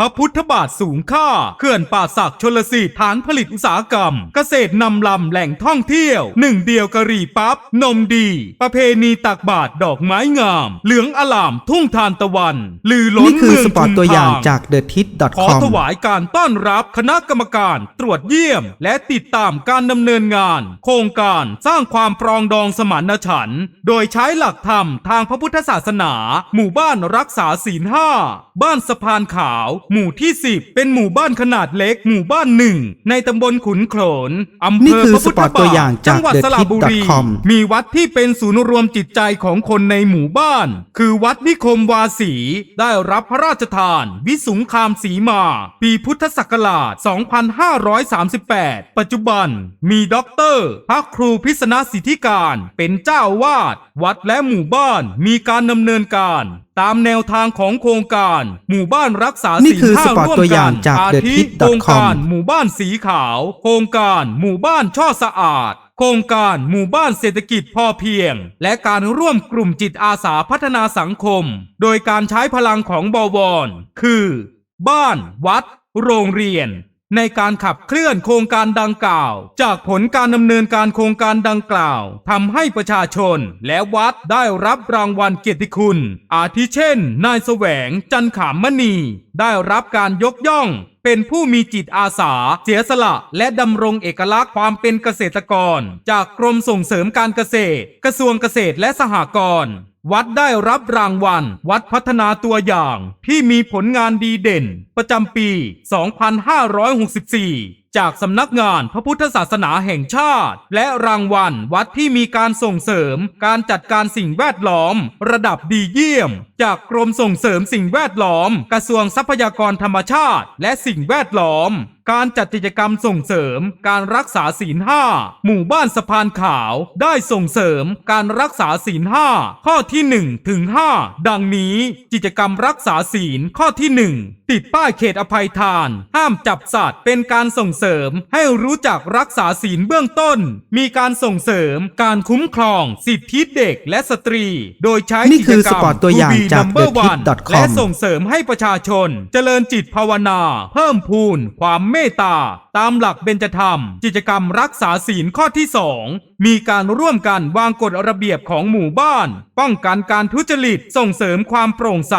พระพุทธบาทสูงค่าเขื่อนป่าศักชลสิทธิ์ฐานผลิตอุตสาหกรรม เกษตรนำลำแหล่งท่องเที่ยว หนึ่งเดียวกะหรี่ปั๊บ นมดี ประเพณีตักบาทดอกไม้งาม เหลืองอลามทุ่งทานตะวัน ลือล้นนี่คือเมืองสปอร์ตชุมตัวอย่างทางจาก t h e t i t ขอ c o m ถวายการต้อนรับคณะกรรมการตรวจเยี่ยม และติดตามการดำเนินงาน โครงการสร้างความปรองดองสมานฉันท์โดยใช้หลักธรรมทางพระพุทธศาสนา หมู่บ้านรักษาศีลห้าบ้านสะพานขาวหมู่ที่ 10 เป็นหมู่บ้านขนาดเล็กหมู่บ้านหนึ่ง ในตำบลขุนโขลนอำเภนี่อคือพระพุทธสปอร์ตบาตัวทอย่างจากจังหวัด The สระบุรี Tip.com มีวัดที่เป็นศูนย์รวมจิตใจของคนในหมู่บ้าน คือวัดนิคมวาสี ได้รับพระราชทาน วิสุงคามสีมา ปีพุทธศักราช 2538 ปัจจุบัน มีด็อกเตอร์พระครูพิษณสิทธิการ เป็นเจ้าวาด วัดและหมู่บ้านมีการดำเนินการ ตามแนวทางของโครงการ หมู่บ้านรักษานี่ศีลคือห้าสปอร์ตร่วมตัวอย่ากังนจากอา The ทิ Tip โครงการ com หมู่บ้านสีขาว โครงการหมู่บ้านช่อสะอาด โครงการหมู่บ้านเศรษฐกิจพอเพียง และการร่วมกลุ่มจิตอาสาพัฒนาสังคม โดยการใช้พลังของบวร คือ บ้าน วัด โรงเรียน ในการขับเคลื่อนโครงการดังกล่าว จากผลการดำเนินการโครงการดังกล่าวทำให้ประชาชนและวัดได้รับรางวัลเกียรติคุณ อาทิเช่น นายแสวงจันขามมณี ได้รับการยกย่อง เป็นผู้มีจิตอาสา เสียสละ และดำรงเอกลักษณ์ความเป็นเกษตรกร จากกรมส่งเสริมการเกษตร กระทรวงเกษตรและสหกรณ์ วัดได้รับรางวัล วัดพัฒนาตัวอย่าง ที่มีผลงานดีเด่น ประจำปี 2564 จากสำนักงานพระพุทธศาสนาแห่งชาติ และรางวัลวัดที่มีการส่งเสริม การจัดการสิ่งแวดล้อม ระดับดีเยี่ยม จากกรมส่งเสริมสิ่งแวดล้อม กระทรวงทรัพยากรธรรมชาติ และสิ่งแวดล้อม การจัดกิจกรรมส่งเสริม การรักษาศีลห้าหมู่บ้านสะพานขาว ได้ส่งเสริมการรักษาศีลห้าข้อที่ 1 ถึง 5 ดังนี้กิจกรรมรักษาศีลข้อที่ 1 ติดป้ายเขตอภัยทาน ห้ามจับสัตว์ เป็นการส่งเสริม ให้รู้จักรักษาศีลเบื้องต้น มีการส่งเสริม การคุ้มครอง สิทธิเด็กและสตรี โดยใช้นี่กิคืจอกรรสมปอร์ตตัวอย่าง To be จาก number The one Tip.com และส่งเสริมให้ประชาชน เจริญจิตภาวนา เพิ่มพูนความเมตตา ตามหลักเบญจธรรม กิจกรรมรักษาศีลข้อที่ 2 มีการร่วมกันวางกฎระเบียบของหมู่บ้าน ป้องกันการทุจริตส่งเสริมความโปร่งใส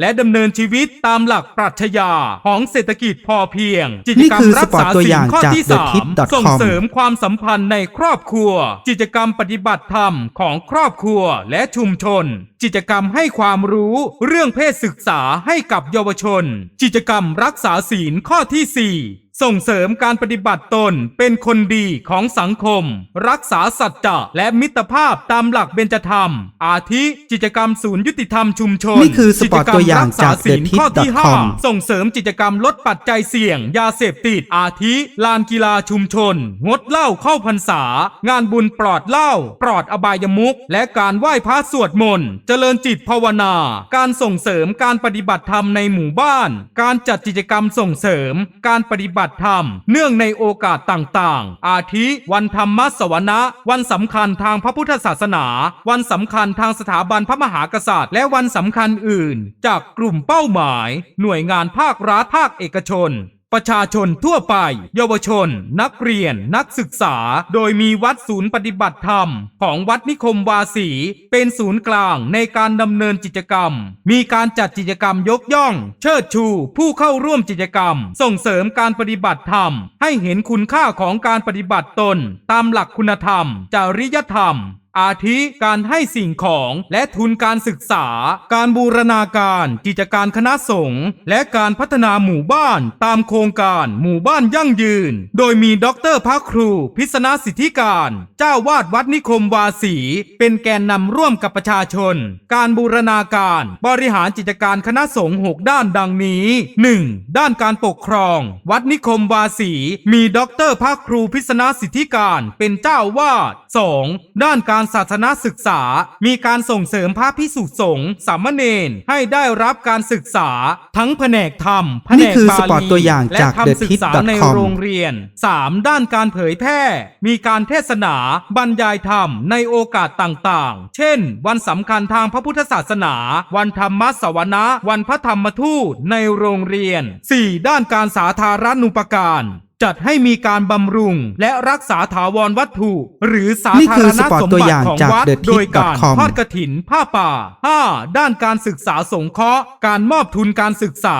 และดำเนินชีวิตตามหลักปรัชญาของเศรษฐกิจพอเพียง กิจกรรมนี่คือรักษาสปอร์ตตัวศีอลย่างข้อจากที่ The สาม Tip.com ส่งเสริมความสัมพันธ์ในครอบครัว กิจกรรมปฏิบัติธรรมของครอบครัวและชุมชนกิจกรรมให้ความรู้เรื่องเพศศึกษาให้กับเยาวชน กิจกรรมรักษาศีลข้อที่ 4 ส่งเสริมการปฏิบัติตนเป็นคนดีของสังคม รักษาสัจจะและมิตรภาพตามหลักเบญจธรรม อาทิกิจกรรมศูนย์ยุติธรรมชุมชนนี่คือสปอร์ตตัวอย่างจากกิจกรรมรัษศีลข้อที่ The Tip.com ห้าส่งเสริมกิจกรรมลดปัจจัยเสี่ยง ยาเสพติดอาทิ ลานกีฬาชุมชน งดเหล้าเข้าพรรษา งานบุญปลอดเหล้าปลอดอบายมุขและการไหว้พระสวดมนต์เจริญจิตภาวนา การส่งเสริมการปฏิบัติธรรมในหมู่บ้าน การจัดกิจกรรมส่งเสริม การปฏิบัติธรรม เนื่องในโอกาสต่างๆ อาทิ วันธรรมสวนะ วันสำคัญทางพระพุทธศาสนา วันสำคัญทางสถาบันพระมหากษัตริย์ และวันสำคัญอื่น จากกลุ่มเป้าหมาย หน่วยงานภาครัฐภาคเอกชน ประชาชนทั่วไป เยาวชน นักเรียน นักศึกษา โดยมีวัดศูนย์ปฏิบัติธรรม ของวัดนิคมวาสี เป็นศูนย์กลางในการดำเนินกิจกรรม มีการจัดกิจกรรมยกย่อง เชิดชู ผู้เข้าร่วมกิจกรรม ส่งเสริมการปฏิบัติธรรม ให้เห็นคุณค่าของการปฏิบัติตน ตามหลักคุณธรรม จริยธรรม อาทิการให้สิ่งของและทุนการศึกษา การบูรณาการกิจการคณะสงฆ์และการพัฒนาหมู่บ้านตามโครงการหมู่บ้านยั่งยืน โดยมีด็อกเตอร์พระครู พิษณสิทธิการ เจ้าวาดวัดนิคมวาสีเป็นแกนนำร่วมกับประชาชน การบูรณาการบริหารกิจการคณะสงฆ์6ด้านดังนี้ 1. ด้านการปกครอง วัดนิคมวาสีมีด็อกเตอร์พระครูพิษณสิทธิการเป็นเจ้าวาด 2. ด้านการศาสนาศึกษา มีการส่งเสริมพระพิสุสงฆ์สามเณรให้ได้รับการศึกษา ทั้งแผนกธรรมแผนนี่กคือบาสปอร์ตลีตัวอย่างและจากคำศึกษา TheTip.com ในโรงเรียน 3. ด้านการเผยแพร่ มีการเทศนาบรรยายธรรมในโอกาสต่างๆ เช่น วันสำคัญทางพระพุทธศาสนา วันธรรมสวนะวันพระธรรมทูตในโรงเรียน 4. ด้านการสาธารณูปการ จัดให้มีการบำรุง และรักษาถาวรวัตถุ หรือสานี่ธาคืรอณสปอร์ตสมตัวบัอติย่างของจากวัด TheTip.com โดยการทอดกระถินผ้าป่า 5. ด้านการศึกษาสงเคราะห์ การมอบทุนการศึกษา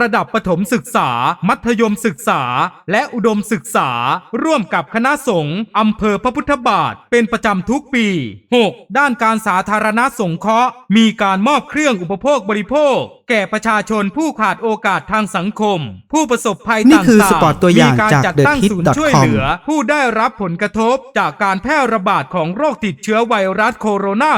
ระดับประถมศึกษา มัธยมศึกษา และอุดมศึกษา ร่วมกับคณะสงฆ์อำเภอพระพุทธบาท เป็นประจำทุกปี 6. ด้านการสาธารณสงเคราะห์ มีการมอบเครื่องอุปโภคบริโภค แก่ประชาชนผู้ขาดโอกาสทางสังคม ผู้ประสบภัยนี่ต่างๆคือสปอร์ตตัวอย่างมีการจากจัดตั้งศูนย์ TheTip.com ช่วยเหลือ ผู้ได้รับผลกระทบจากการแพร่ระบาดของโรคติดเชื้อไวรัสโคโรนา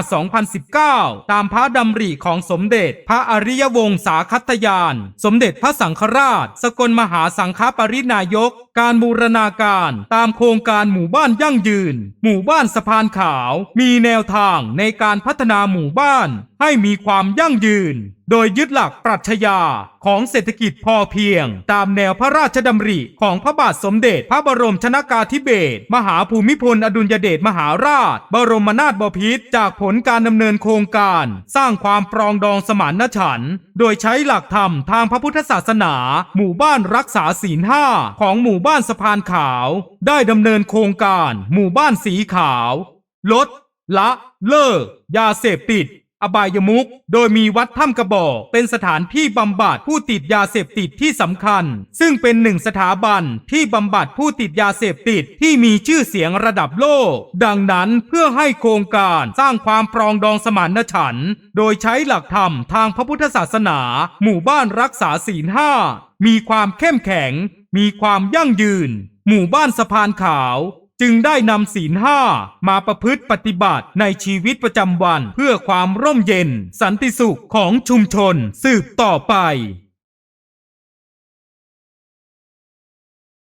2019 ตามพระดำริของสมเด็จ พระอริยวงศาคัตยาน สมเด็จพระสังฆราช สกลมหาสังฆปรินายก การบูรณาการตามโครงการหมู่บ้านยั่งยืน หมู่บ้านสะพานขาว มีแนวทางในการพัฒนาหมู่บ้าน ให้มีความยั่งยืน โดยยึดหลักปรัชญาของเศรษฐกิจพอเพียง ตามแนวพระราชดำริของพระบาทสมเด็จ พระบรมชนากาธิเบศรมหาภูมิพลอดุลยเดชมหาราช บรมนาถบพิตรจากผลการดำเนินโครงการ สร้างความปรองดองสมานฉันท์โดยใช้หลักธรรมทางพระพุทธศาสนา หมู่บ้านรักษาศีลห้าของหมู่บ้านสะพานขาว ได้ดำเนินโครงการ หมู่บ้านสีขาว ลด ละ เลิก ยาเสพติด อบายมุก โดยมีวัดถ้ำกระบอก เป็นสถานที่บำบัดผู้ติดยาเสพติดที่สำคัญ ซึ่งเป็นหนึ่งสถาบันที่บำบัดผู้ติดยาเสพติดที่มีชื่อเสียงระดับโลก ดังนั้นเพื่อให้โครงการสร้างความปรองดองสมานฉันท์โดยใช้หลักธรรมทางพระพุทธศาสนา หมู่บ้านรักษาศีลห้ามีความเข้มแข็ง มีความยั่งยืน หมู่บ้านสะพานขาว จึงได้นำศีลห้ามาประพฤติปฏิบัติในชีวิตประจำวัน เพื่อความร่มเย็น สันติสุขของชุมชนสืบต่อไป